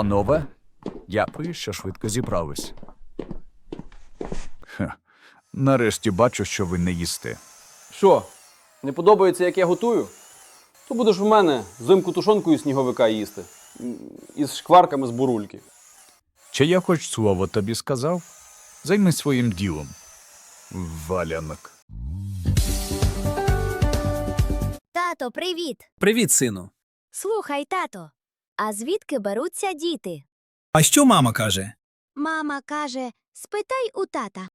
Панове, дякую, що швидко зібрались. Хе, нарешті бачу, що ви не їсте. Що, не подобається, як я готую? То будеш в мене зимку тушонкою сніговика їсти. Із шкварками з бурульки. Чи я хоч слово тобі сказав? Займись своїм ділом. Валянок. Тато, привіт! Привіт, сину. Слухай, тато. А звідки беруться діти? А що мама каже? Мама каже: спитай у тата.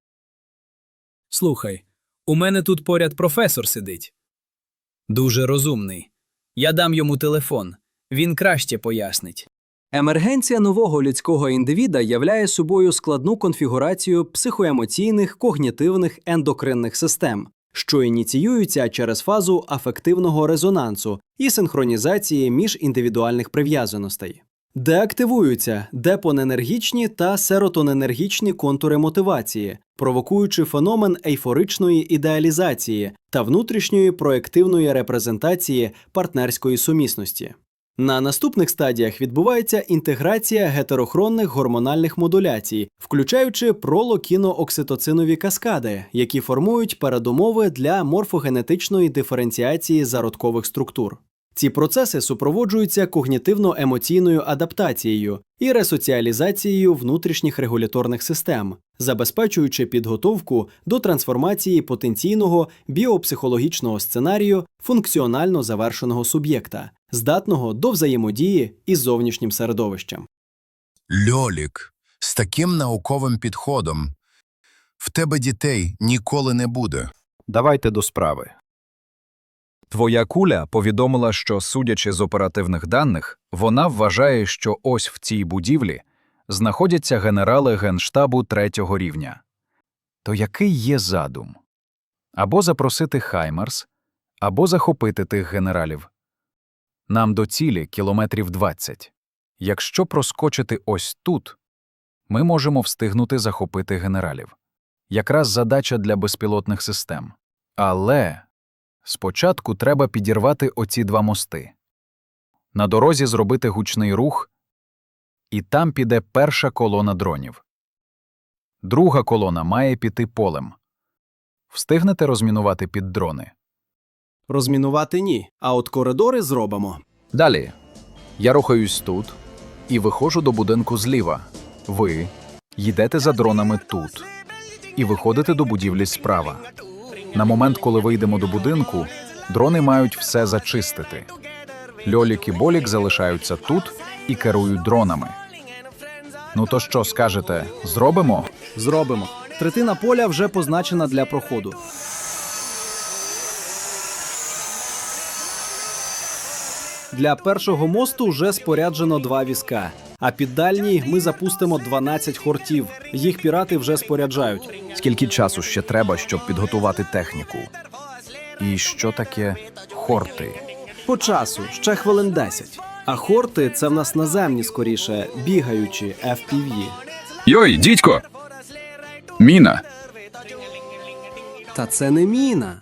Слухай, у мене тут поряд професор сидить. Дуже розумний. Я дам йому телефон. Він краще пояснить. Емергенція нового людського індивіда являє собою складну конфігурацію психоемоційних, когнітивних ендокринних систем, що ініціюються через фазу афективного резонансу і синхронізації між індивідуальних прив'язаностей. Деактивуються депоненергічні та серотоненергічні контури мотивації, провокуючи феномен ейфоричної ідеалізації та внутрішньої проективної репрезентації партнерської сумісності. На наступних стадіях відбувається інтеграція гетерохронних гормональних модуляцій, включаючи пролокіноокситоцинові каскади, які формують передумови для морфогенетичної диференціації зародкових структур. Ці процеси супроводжуються когнітивно-емоційною адаптацією і ресоціалізацією внутрішніх регуляторних систем, забезпечуючи підготовку до трансформації потенційного біопсихологічного сценарію функціонально завершеного суб'єкта, здатного до взаємодії із зовнішнім середовищем. Льолік, з таким науковим підходом. В тебе дітей ніколи не буде. Давайте до справи. Твоя куля повідомила, що, судячи з оперативних даних, вона вважає, що ось в цій будівлі знаходяться генерали генштабу третього рівня. То який є задум? Або запросити Хаймарс, або захопити тих генералів. Нам до цілі кілометрів 20. Якщо проскочити ось тут, ми можемо встигнути захопити генералів. Якраз задача для безпілотних систем. Але спочатку треба підірвати оці два мости. На дорозі зробити гучний рух, і там піде перша колона дронів. Друга колона має піти полем. Встигнете розмінувати під дрони. Розмінувати ні, а от коридори зробимо. Далі. Я рухаюсь тут і виходжу до будинку зліва. Ви йдете за дронами тут і виходите до будівлі справа. На момент, коли вийдемо до будинку, дрони мають все зачистити. Льолік і Болік залишаються тут і керують дронами. Ну то що скажете, зробимо? Зробимо. Третина поля вже позначена для проходу. Для першого мосту вже споряджено два візка. А під дальній ми запустимо 12 хортів. Їх пірати вже споряджають. Скільки часу ще треба, щоб підготувати техніку? І що таке хорти? По часу ще хвилин 10. А хорти це в нас наземні скоріше, бігаючі FPV. Йой, дідько! Міна! Та це не міна.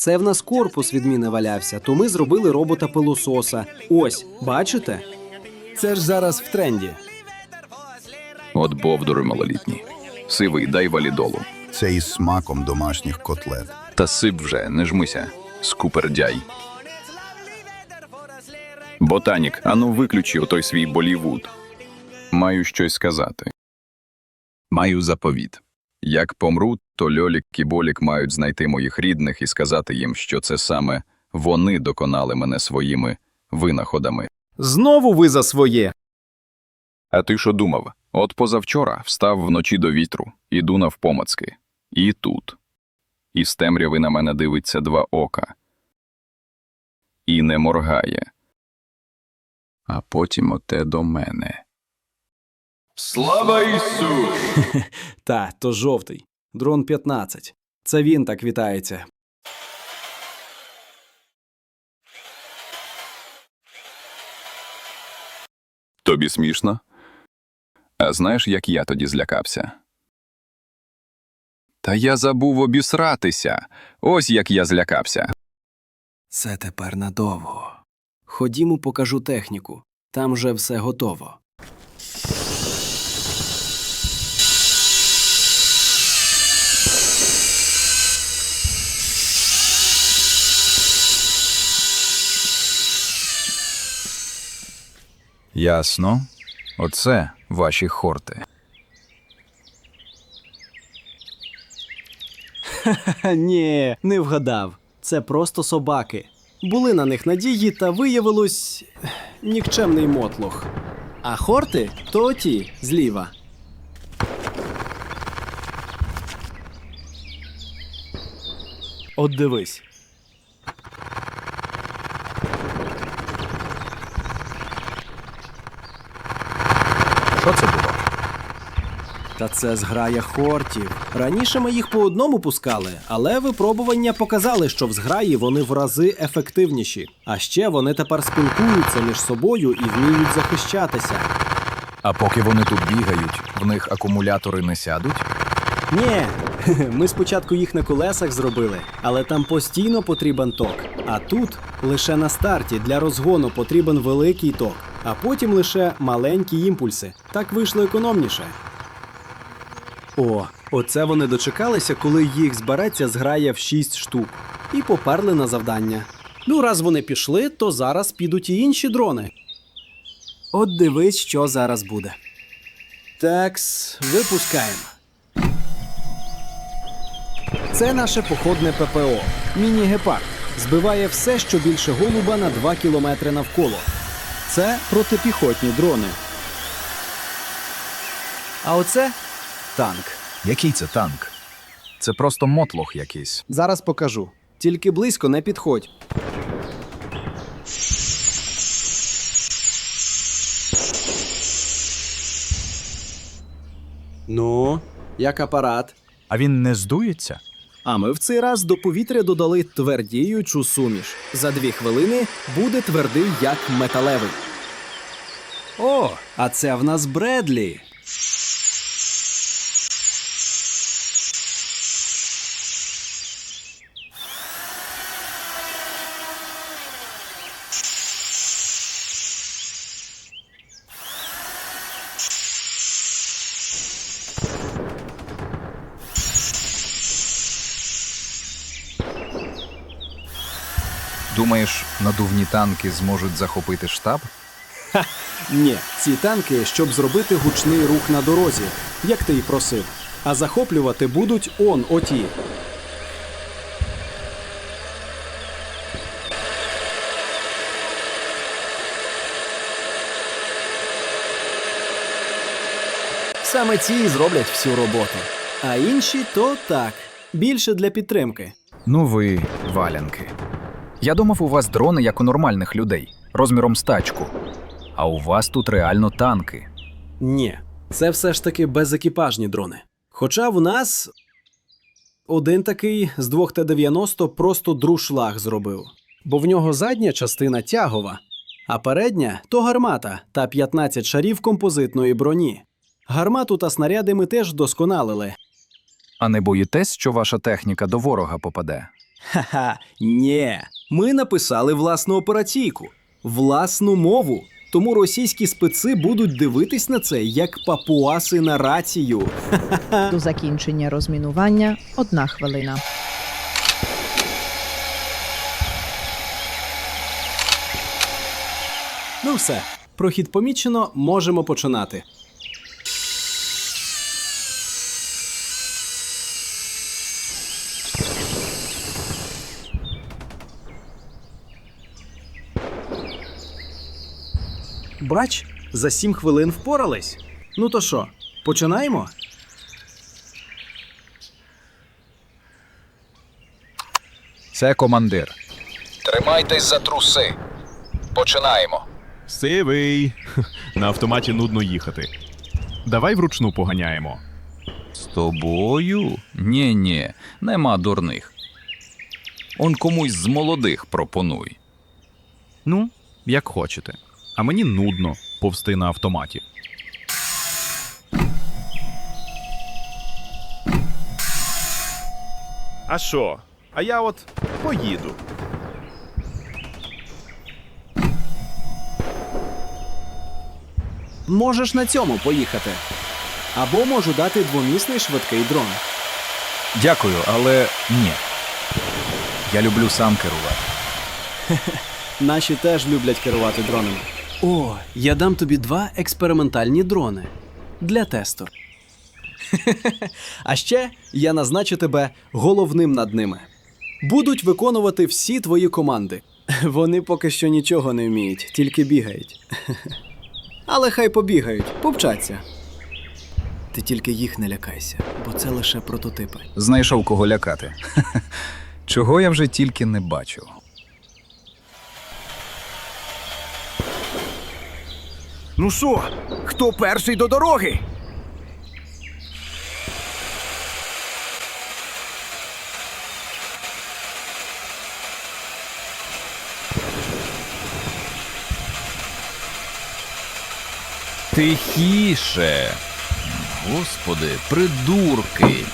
Це в нас корпус від міни валявся, то ми зробили робота пилососа. Ось, бачите? Це ж зараз в тренді. От бовдури малолітні. Сивий, дай валідолу. Це із смаком домашніх котлет. Та сип вже, не жмися. Скупердяй. Ботанік, ану виключи отой свій Болівуд. Маю щось сказати. Маю заповіт. Як помру, то Льолік і Болік мають знайти моїх рідних і сказати їм, що це саме вони доконали мене своїми винаходами. Знову ви за своє. А ти що думав? От позавчора встав вночі до вітру, іду навпомацки. І тут. Із темряви на мене дивиться два ока. І не моргає. А потім оте до мене. Слава Ісу! Та, то жовтий. Дрон 15. Це він так вітається. Тобі смішно? А знаєш, як я тоді злякався? Та я забув обісратися. Ось як я злякався. Це тепер надовго. Ходімо, покажу техніку. Там вже все готово. Ясно. Оце ваші хорти. Ха, ні, не вгадав. Це просто собаки. Були на них надії, та виявилось нікчемний мотлох. А хорти то ті зліва. От дивись. Що це було? Та це зграя хортів. Раніше ми їх по одному пускали, але випробування показали, що в зграї вони в рази ефективніші. А ще вони тепер спілкуються між собою і вміють захищатися. А поки вони тут бігають, в них акумулятори не сядуть? Ні, ми спочатку їх на колесах зробили, але там постійно потрібен ток. А тут лише на старті для розгону потрібен великий ток, а потім лише маленькі імпульси. Так вийшло економніше. О, оце вони дочекалися, коли їх збереться зграя в 6 штук, і поперли на завдання. Ну, раз вони пішли, то зараз підуть і інші дрони. От дивись, що зараз буде. Такс, випускаємо. Це наше походне ППО. Міні-гепард. Збиває все, що більше голуба на 2 кілометри навколо. Це протипіхотні дрони. А оце танк. Який це танк? Це просто мотлох якийсь. Зараз покажу. Тільки близько не підходь. Ну, як апарат. А він не здується? А ми в цей раз до повітря додали твердіючу суміш. За дві хвилини буде твердий, як металевий. О, а це в нас Бредлі. Надувні танки зможуть захопити штаб? Ні, ці танки, щоб зробити гучний рух на дорозі, як ти й просив. А захоплювати будуть он оті. Саме ці і зроблять всю роботу. А інші то так, більше для підтримки. Ну ви, валянки. Я думав, у вас дрони, як у нормальних людей, розміром з тачку. А у вас тут реально танки. Ні, це все ж таки безекіпажні дрони. Хоча в нас один такий з двох Т-90 просто друшлаг зробив, бо в нього задня частина тягова, а передня то гармата та 15 шарів композитної броні. Гармату та снаряди ми теж вдосконалили. А не боїтесь, що ваша техніка до ворога попаде? Ха-ха, ні. Ми написали власну операційку, власну мову. Тому російські специ будуть дивитись на це як папуаси на рацію. До закінчення розмінування одна хвилина. Ну все, прохід помічено, можемо починати. Бач, за сім хвилин впорались. Ну то що, починаємо? Це командир. Тримайтесь за труси. Починаємо. Сивий. На автоматі нудно їхати. Давай вручну поганяємо. З тобою? Ні, ні, нема дурних. Он комусь з молодих пропонуй. Ну, як хочете. А мені нудно повсти на автоматі. А що? А я от поїду. Можеш на цьому поїхати. Або можу дати двомісний швидкий дрон. Дякую, але ні. Я люблю сам керувати. Наші теж люблять керувати дронами. О, я дам тобі два експериментальні дрони для тесту. а ще я назначу тебе головним над ними. Будуть виконувати всі твої команди. Вони поки що нічого не вміють, тільки бігають. Але хай побігають, повчаться. Ти тільки їх не лякайся, бо це лише прототипи. Знайшов кого лякати. Чого я вже тільки не бачу. Ну що, хто перший до дороги? Тихіше. Господи, придурки.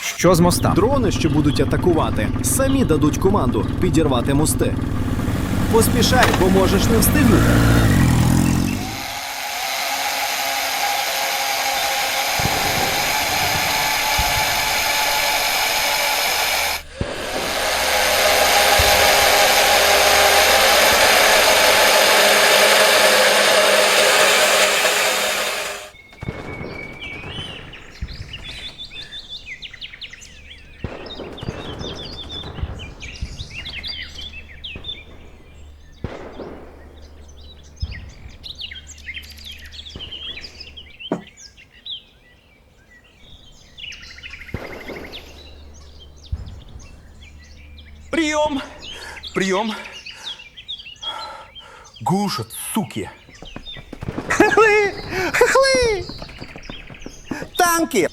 Що з мостами? Дрони, що будуть атакувати, самі дадуть команду підірвати мости. Поспішай, бо можеш не встигнути. Прийом! Гушат, суки! Хахли! Хахли! Танки!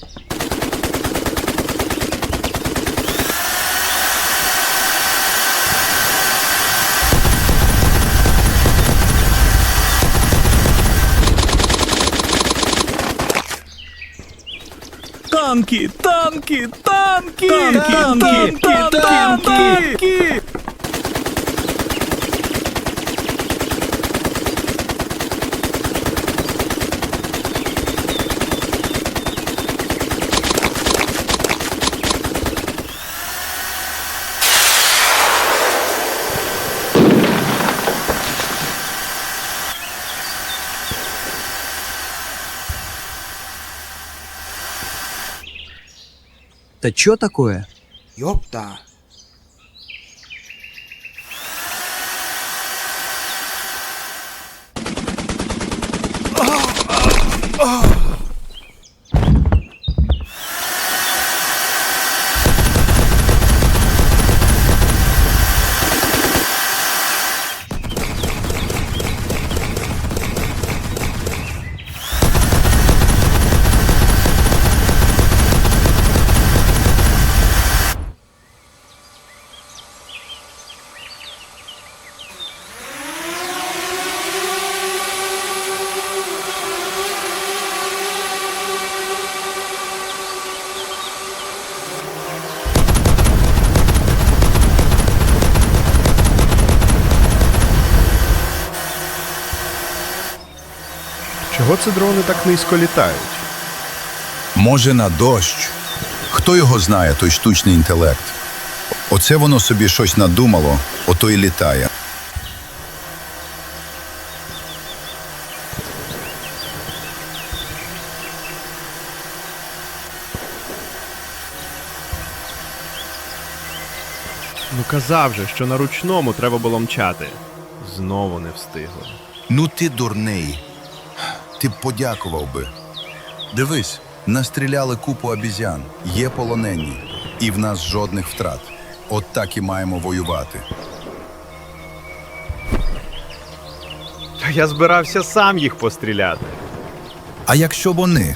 Танки! Танки! Танки! Танки! Танки! Танки! Та чо такое? Ёпта! Чого це дрони так низько літають? Може, на дощ. Хто його знає, той штучний інтелект. Оце воно собі щось надумало, ото й літає. Ну казав же, що на ручному треба було мчати. Знову не встигли. Ну ти дурний. Ти б подякував би. Дивись, настріляли купу обізян, є полонені, і в нас жодних втрат. От так і маємо воювати. Та я збирався сам їх постріляти. А якщо вони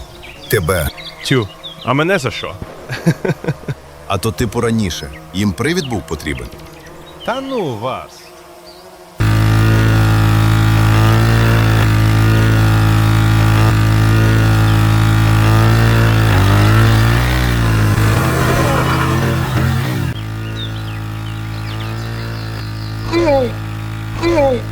тебе, Тю, а мене за що? а то ти пораніше, їм привід був потрібен. Та ну вас. oh Ew.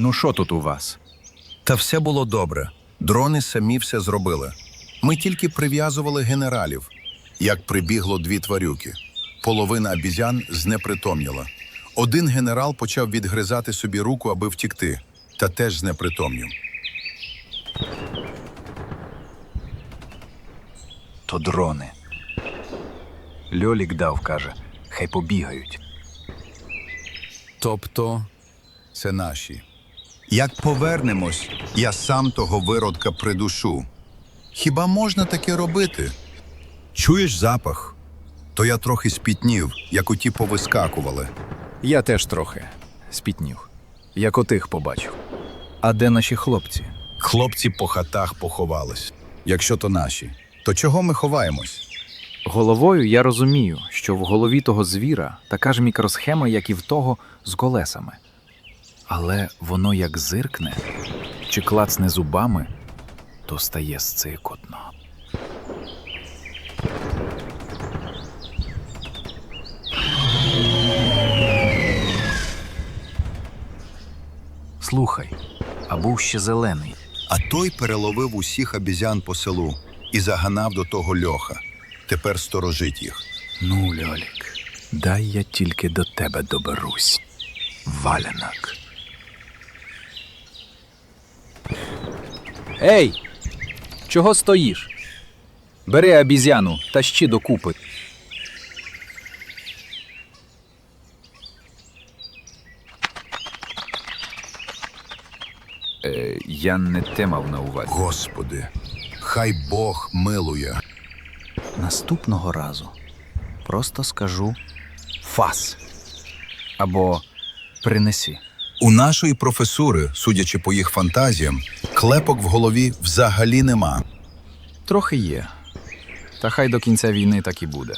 Ну що тут у вас? Та все було добре. Дрони самі все зробили. Ми тільки прив'язували генералів. Як прибігло дві тварюки. Половина обізян знепритомніла. Один генерал почав відгризати собі руку, аби втікти, та теж знепритомнів. То дрони. Льолік дав, каже, хай побігають. Тобто це наші. Як повернемось, я сам того виродка придушу. Хіба можна таке робити? Чуєш запах? То я трохи спітнів, як оті повискакували. Я теж трохи спітнів, як отих побачив. А де наші хлопці? Хлопці по хатах поховались. Якщо то наші, то чого ми ховаємось? Головою я розумію, що в голові того звіра така ж мікросхема, як і в того з колесами. Але воно як зиркне чи клацне зубами, то стає сцикотно. Слухай, а був ще зелений. А той переловив усіх обізян по селу і заганав до того льоха. Тепер сторожить їх. Ну, Льолік, дай я тільки до тебе доберусь. Валянок. Ей! Чого стоїш? Бери обізяну, тащи докупи. Е, я не те мав на увазі. Господи, хай Бог милує. Наступного разу просто скажу фас. Або принеси. У нашої професури, судячи по їх фантазіям, клепок в голові взагалі нема. Трохи є. Та хай до кінця війни так і буде.